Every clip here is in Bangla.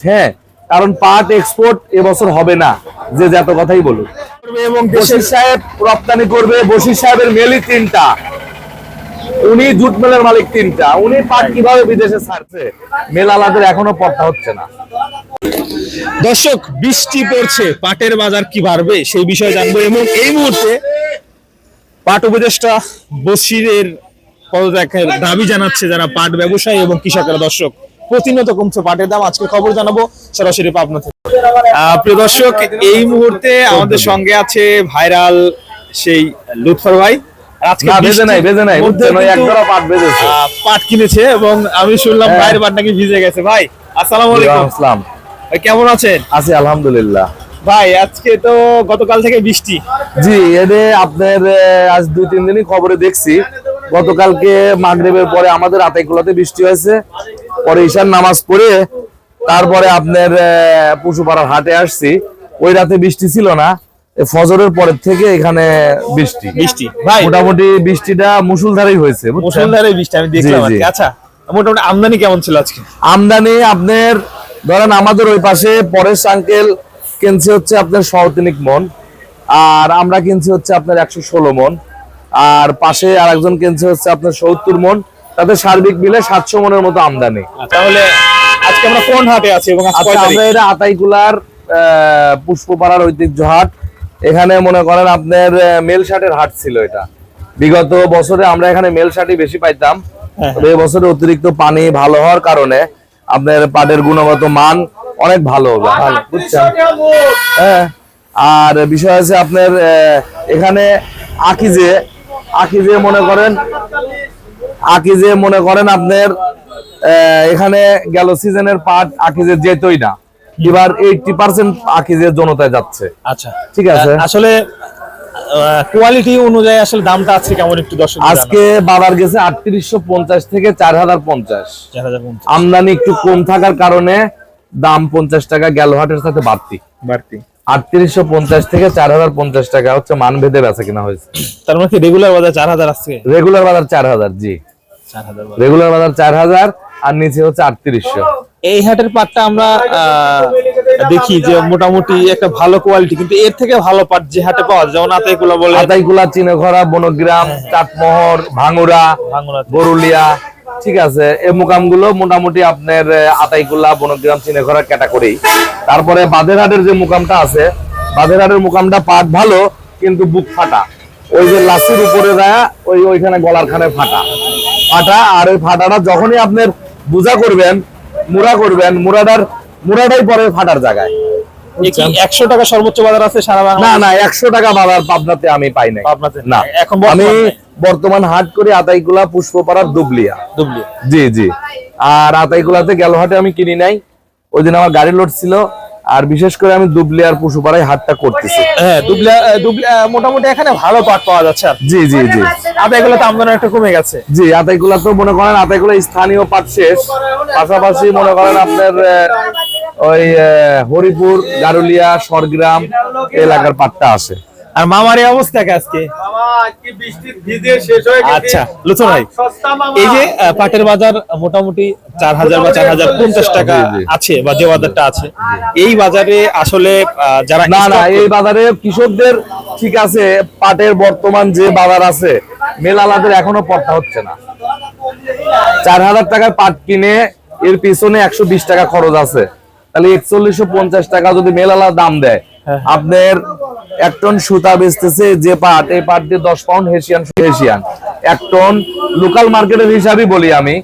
হ্যাঁ কারণ পাট এক্সপোর্ট এবছর হবে না যে যত কথাই বলুক। এবং বশির সাহেব রপ্তানি করবে বশির সাহেবের মেলি তিনটা। উনি জুট মেলের মালিক তিনটা। উনি পাট কীভাবে বিদেশে ছাড়ছে মেল আলাদের এখনও পড়তা হচ্ছে না। দর্শক বৃষ্টি পড়ছে পাটের বাজার কি বাড়বে সেই বিষয়ে জানব। এবং এই মুহূর্তে পাট উপদেষ্টা বসিরের পদত্যাগের দাবি জানাচ্ছে যারা পাট ব্যবসায়ী এবং কৃষকেরা। দর্শক প্রতিনিয়ত কমছে পাটের দাম। আজকে খবর জানাব সরাসরি পাবনা থেকে। আহ, প্রিয় দর্শক এই মুহূর্তে আমাদের সঙ্গে আছে ভাইরাল সেই লুৎফর ভাই। আর আজকে না বেজে বৃষ্টির নাই বেজে নাই। মধ্যে বুঝছেন ওই এক কিন্তু, জোড়া পাট বেজেছে। আহ, পাট কিনেছে এবং আমি শুনলাম হ্যাঁ। ভাইয়ের পাট নাকি ভিজে গেছে। ভাই আসসালামু আলাইকুম। আসসালাম। ভাই, কেমন আছেন? আছি আলহামদুলিল্লাহ। ভাই আজকে তো গতকাল থেকে বৃষ্টি। জি এদের আপনার আজ দুই তিন দিনই খবরে দেখছি। গতকালকে মাগরিবের পরে আমাদের আতাইকুলাতে বৃষ্টি হয়েছে। পরে ঈশান নামাজ পড়ে তারপরে আপনার পশুপাড়ার হাটে আসছি। ওই রাতে বৃষ্টি ছিল না ফজরের পরের থেকে এখানে বৃষ্টি। বৃষ্টি। ভাই মোটামুটি বৃষ্টিটা মুসুলধারেই হয়েছে বুঝছেন? মুসলধারে বৃষ্টি আমি দেখলাম আর। আচ্ছা মোটামুটি আমদানি কেমন ছিল আজকে? আমদানি আপনার ধরেন আমাদের ওই পাশে পরেশ আঙ্কেল কিনছে হচ্ছে আপনার সহতিনিক মন আর আমরা কিনছি হচ্ছে আপনার একশো ষোলো মন আর পাশে আরেকজন কিনছে হচ্ছে আপনার সত্তর মন তাদের সার্বিক মিলে সাতশো মনের মতো আমদানি। তাহলে আজকে আমরা কোন হাটে আছি এবং আচ্ছা? আমরা এটা আতাইকুলার পুষ্পপাড়ার ঐতিহ্য হাট এখানে মনে করেন আপনার মেল শার্টের হাট ছিল এটা। বিগত বছরে আমরা এখানে মেল শার্টই বেশি পাইতাম। হ্যাঁ, তবে এবছরে অতিরিক্ত পানি ভালো হওয়ার কারণে আপনার পাটের গুণগত মান অনেক ভালো হবে। বুঝছেন? হ্যাঁ আর বিষয় আছে আপনার আহ, এখানে আকিজে আকিজে মনে করেন আকিজে মনে করেন আপনার এখানে গেল সিজনের পাট আকিজে যেতই না। এবার এইটটি পার্সেন্ট আকিজের জনতায় যাচ্ছে। আচ্ছা। ঠিক আছে। আহ, আসলে কোয়ালিটি অনুযায়ী আসলে দামটা আছে কেমন একটু দর্শক আজকে বাজার গেছে আটত্রিশশো পঞ্চাশ থেকে চার হাজার পঞ্চাশ। আমদানি একটু কম থাকার কারণে দাম পঞ্চাশ টাকা গেল হাটের সাথে বাড়তি। বাড়তি। আটত্রিশশো পঞ্চাশ থেকে চার হাজার পঞ্চাশ টাকা হচ্ছে মান ভেদে বেচা কিনা হয়েছে। তার মানে কি রেগুলার বাজার চার হাজার আসছে রেগুলার বাজার চার হাজার জি। রেগুলার বাজার। চার হাজার আর নিচে হচ্ছে আটত্রিশশো। এই হাটের পাটটা আমরা দেখি যে মোটামুটি একটা ভালো কোয়ালিটি কিন্তু এর থেকে ভালো পাট যে হাটে পাওয়া যায় যেমন আতাইকুলা বলে। আতাইকুলা চিনেখরা বনগ্রাম চাটমোহর ভাঙুরা গরুলিয়া ঠিক আছে। এই মুকামগুলো মোটামুটি আপনার আতাইকুলা বনগ্রাম চিনেখরা ক্যাটাগরি তারপরে বাদেরহাটের যে মুকামটা আছে বাদেরহাটের মুকামটা পাট ভালো কিন্তু বুক ফাটা। ওই যে লাসির উপরে দেয়া ওই ওইখানে গলার খানে ফাটা। ফাটা আর ওই ফাটাটা যখনই আপনার বুঝা করবেন মুড়া করবেন মুড়াটার মুড়াটাই পরে ফাটার জায়গায়। একশো টাকা সর্বোচ্চ বাজার আছে সারা না না একশো টাকা বাজার পাবনাতে আমি পাই নাই। পাবনাতে? না এখন আমি বর্তমান হাট করি আতাইকুলা পুষ্পপাড়ার দুবলিয়া। দুবলি জি জি। আর আতাইকুলাতে গেল হাটে আমি কিনি নাই। ওই দিন আমার গাড়ি লোড ছিল আর বিশেষ করে আমি দুবলিয়ার পশু পশুপাড়ায় হাটটা করতেছি। হ্যাঁ মোটামুটি এখানে ভালো পাট পাওয়া যাচ্ছে জি জি জি। আতাইগুলো তো আমদানি একটা কমে গেছে। জি আতাইগুলো তো মনে করেন আতাইগুলো স্থানীয় পাট শেষ। পাশাপাশি মনে করেন আপনার ওই হরিপুর গারুলিয়া সরগ্রাম এলাকার পাটটা আসে আর মামার এই অবস্থা কে আজকে? আচ্ছা লুথন ভাই এই যে পাটের বাজার মোটামুটি চার হাজার বা চার হাজার পঞ্চাশ টাকা। আছে বা যে বাজারটা আছে। এই বাজারে আসলে যারা না না এই বাজারে কৃষকদের ঠিক আছে পাটের বর্তমান যে বাজার আছে মেলালাদের এখনও পড়তা হচ্ছে না। চার হাজার টাকার পাট কিনে এর পিছনে একশো বিশ টাকা খরচ আছে। তাহলে একচল্লিশশো পঞ্চাশ টাকা যদি মেলালা দাম দেয়। আপনার এক টন সুতা বেচতেছে যে পাট এই পাট দিয়ে দশ পাউন্ড হেসিয়ান হেসিয়ান এক টন লোকাল মার্কেটের হিসাবই বলি আমি।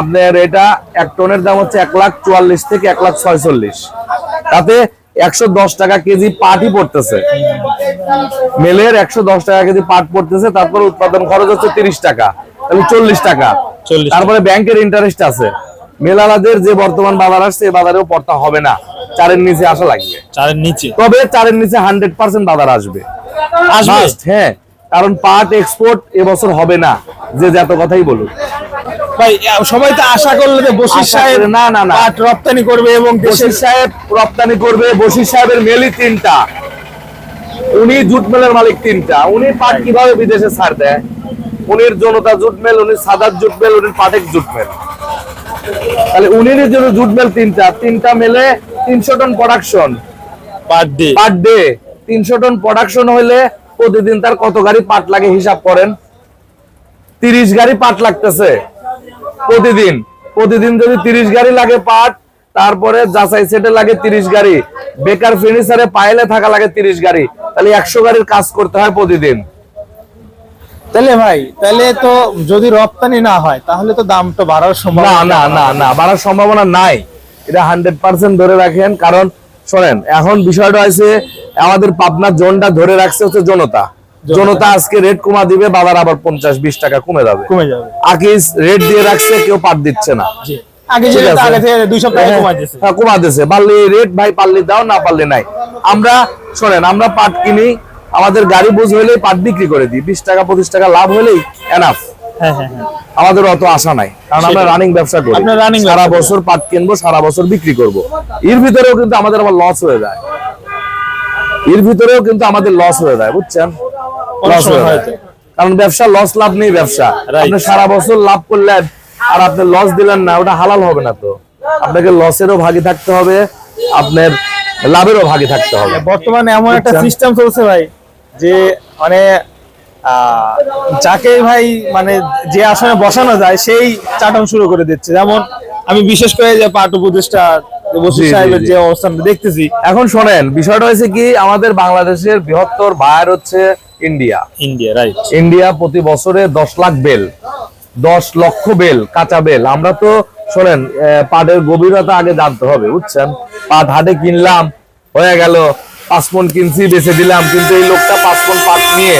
আপনার এটা এক টনের দাম হচ্ছে এক লাখ চুয়াল্লিশ থেকে এক লাখ ছয়চল্লিশ। তাতে একশো দশ টাকা কেজি পাটই পড়তেছে। মেলের একশো দশ টাকা কেজি পাট পড়তেছে তারপর উৎপাদন খরচ হচ্ছে তিরিশ টাকা তাহলে চল্লিশ টাকা। তারপরে ব্যাংকের ইন্টারেস্ট আছে। মেলালাদের যে বর্তমান বাজার আসছে এই বাজারেও পড়তা হবে না। চারের নিচে আসা লাগবে। চারের নিচে? তবে চারের নিচে হান্ড্রেড পার্সেন্ট বাজার আসবে। হ্যাঁ। কারণ পাট এক্সপোর্ট এবছর হবে না যে যত কথাই বলুক। ভাই সবাই তো আশা করলে যে বশির সাহেব না, না, না। পাট রপ্তানি করবে এবং বশির সাহেব রপ্তানি করবে বশির সাহেবের মেলি তিনটা। উনি জুট মেলের মালিক তিনটা। উনি পাট কীভাবে বিদেশে ছাড় দেয়? উনির জনতা জুট মেল উনি সাদার জুট মেল উনি পাটেক জুট মেল। তাহলে উনির জন্য জুট মেল তিনটা তিনটা মেলে তিনশো ton production per day per day তিনশো টন প্রোডাকশন হইলে প্রতিদিন তার কত গাড়ি পাট লাগে হিসাব করেন? তিরিশ গাড়ি পাট লাগতেছে প্রতিদিন। প্রতিদিন যদি তিরিশ গাড়ি লাগে পাট তারপরে যাচাই সেটে লাগে তিরিশ গাড়ি। বেকার ফার্নিচারে পাইলে থাকা লাগে তিরিশ গাড়ি। তাহলে একশো গাড়ির কাজ করতে হয় প্রতিদিন। তাহলে ভাই তাহলে তো যদি রপ্তানি না হয় তাহলে তো দামটা বাড়ার সম্ভাবনা না না না বাড়ার সম্ভাবনা নাই। এটা হান্ড্রেড পার্সেন্ট ধরে রাখেন কারণ শোনেন এখন বিষয়টা হয়েছে আমাদের পাবনার জোনটা ধরে রাখছে হচ্ছে জনতা। জনতা। আজকে রেট কমা দিবে বাবার আবার পঞ্চাশ বিশ টাকা কমে যাবে। কমে যাবে। আকিস রেট দিয়ে রাখছে কেউ পাট দিচ্ছে না। আগে আছে। আগে হ্যাঁ, হ্যাঁ, কমা দিছে। পারলে রেট ভাই পারলে দাও না পারলে নাই। আমরা শোনেন আমরা পাট কিনি আমাদের গাড়ি বুঝ হলেই পাট বিক্রি করে দিই। বিশ টাকা পঁচিশ টাকা লাভ হলেই এনাফ হ্যাঁ হ্যাঁ হ্যাঁ। আমাদের অত আশা নাই কারণ আমরা রানিং ব্যবসা করি। সারা বছর পাট কিনবো সারা বছর বিক্রি করব। এর ভিতরেও কিন্তু আমাদের আবার লস হয়ে যায়। এর ভিতরেও কিন্তু আমাদের লস হয়ে যায় বুঝছেন? লস হয়ে যায়। কারণ ব্যবসা লস লাভ নেই ব্যবসা। আপনি সারা বছর লাভ করলেন আর আপনি লস দিলেন না ওটা হালাল হবে না তো। আপনাকে লসেরও ভাগে থাকতে হবে আপনার লাভেরও ভাগে থাকতে হবে। বর্তমানে এমন একটা সিস্টেম চলছে ভাই। যে মানে যাকে ভাই মানে যে আসনে বসানো যায় সেই চাটন শুরু করে দিচ্ছে। যেমন আমি বিশেষ করে যে পাট উপদেষ্টা বসির সাহেবের যে অবস্থানটা দেখতেছি। এখন শোনেন বিষয়টা হয়েছে কি আমাদের বাংলাদেশের বৃহত্তর বায়ার হচ্ছে ইন্ডিয়া। ইন্ডিয়া রাইট ইন্ডিয়া প্রতি বছরে দশ লাখ বেল দশ লক্ষ বেল কাঁচা বেল। আমরা তো শোনেন পাটের গভীরতা আগে জানতে হবে বুঝছেন? পাট হাটে কিনলাম হয়ে গেল পাঁচ মন কিনছি বেচে দিলাম কিন্তু এই লোকটা পাঁচ মন পাট নিয়ে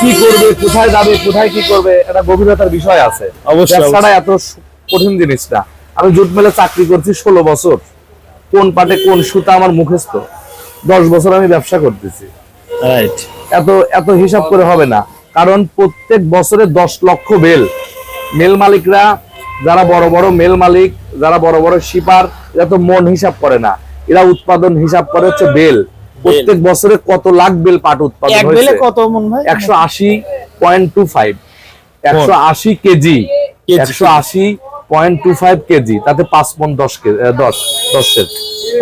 কি করবে কোথায় যাবে কোথায় কি করবে এটা গভীরতার বিষয় আছে। অবশ্যই, ব্যবসাটা এত কঠিন জিনিসটা। আমি জুট মেলে চাকরি করছি ষোলো বছর। কোন পাটে কোন সুতা আমার মুখস্থ? দশ বছর আমি ব্যবসা করতেছি। রাইট এত এত হিসাব করে হবে না। কারণ প্রত্যেক বছরে দশ লক্ষ বেল। মেল মালিকরা যারা বড় বড় মেল মালিক যারা বড় বড় শিপার এরা তো মন হিসাব করে না। এরা উৎপাদন হিসাব করে হচ্ছে বেল। প্রত্যেক বছরে কত লাখ বেল পাট উৎপাদন এক বেলে কত মন ভাই? একশো আশি পয়েন্ট টু ফাইভ। একশো আশি কেজি। কেজি। একশো আশি পয়েন্ট টু ফাইভ কেজি। তাতে পাঁচ মন দশ কেজি দশ দশের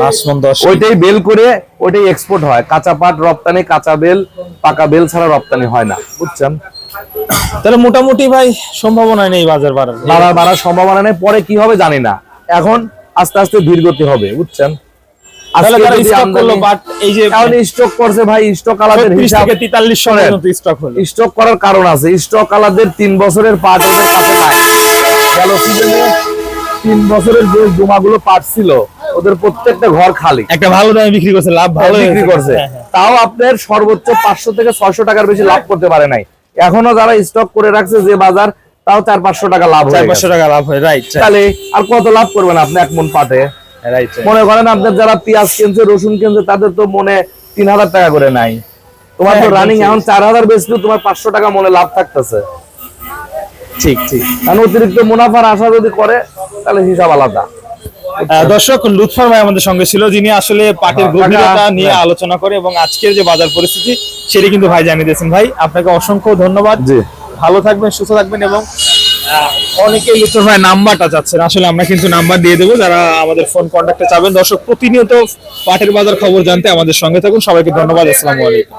পাঁচ মন দশ ওইটাই বেল করে ওইটাই এক্সপোর্ট হয়। কাঁচা পাট রপ্তানি কাঁচা বেল পাকা বেল ছাড়া রপ্তানি হয় না। বুঝছেন? তাহলে মোটামুটি ভাই সম্ভাবনা নেই বাজার বাড়ার। বাড়ার বাড়ার সম্ভাবনা নেই। পরে কি হবে জানি না। এখন আস্তে আস্তে ধীর গতি হবে। বুঝছেন তাহলে আজকে তারা যদি স্টক করল বাট এই যে এখন স্টক করছে ভাই স্টক আলাদের 36 হিসাব থেকে 43 শোনেন, স্টক হলো। স্টক করার কারণ আছে। স্টক আলাদের তিন বছরের পাট ওদের কাছে নাই গেল সিজনে তিন বছরের যে জমাগুলো পাট ছিল ওদের প্রত্যেকটা ঘর খালি। একটা ভালো দামে বিক্রি করছে লাভ ভালো বিক্রি করছে। হ্যাঁ, হ্যাঁ। তাও আপনার সর্বোচ্চ পাঁচশো থেকে ছয়শো টাকার বেশি লাভ করতে পারে নাই। এখনও যারা স্টক করে রাখছে যে বাজার তাও চার পাঁচশো টাকা লাভ চার হয়ে পাঁচশো টাকা লাভ হয় রাইট তাহলে আর কত লাভ করবেন আপনি এক মন পাটে? মনে করেন আপনার যারা পেঁয়াজ কিনছে রসুন কিনছে তাদের তো মনে তিন হাজার টাকা করে নাই। তোমার তো হ্যাঁ, রানিং এখন চার হাজার বেচলেও তোমার পাঁচশো টাকা মনে লাভ থাকতেছে। ঠিক ঠিক। কারণ অতিরিক্ত মুনাফার আশা যদি করে তাহলে হিসাব আলাদা। দর্শক লুৎফর ভাই আমাদের সঙ্গে ছিল যিনি আসলে পাটের হ্যাঁ, গভীরতা নিয়ে হ্যাঁ। আলোচনা করে এবং আজকের যে বাজার পরিস্থিতি সেটি কিন্তু ভাই জানিয়ে দিয়েছেন। ভাই আপনাকে অসংখ্য ধন্যবাদ। ভালো থাকবেন সুস্থ থাকবেন এবং অনেকেই লুৎফর ভাই নাম্বারটা চাচ্ছেন। আসলে আমরা কিন্তু নাম্বার দিয়ে দেবো, যারা আমাদের ফোন কন্ট্যাক্টে চাবেন। দর্শক, প্রতিনিয়ত পাটের বাজার খবর জানতে আমাদের সঙ্গে থাকুন। সবাইকে ধন্যবাদ, আসসালামু আলাইকুম।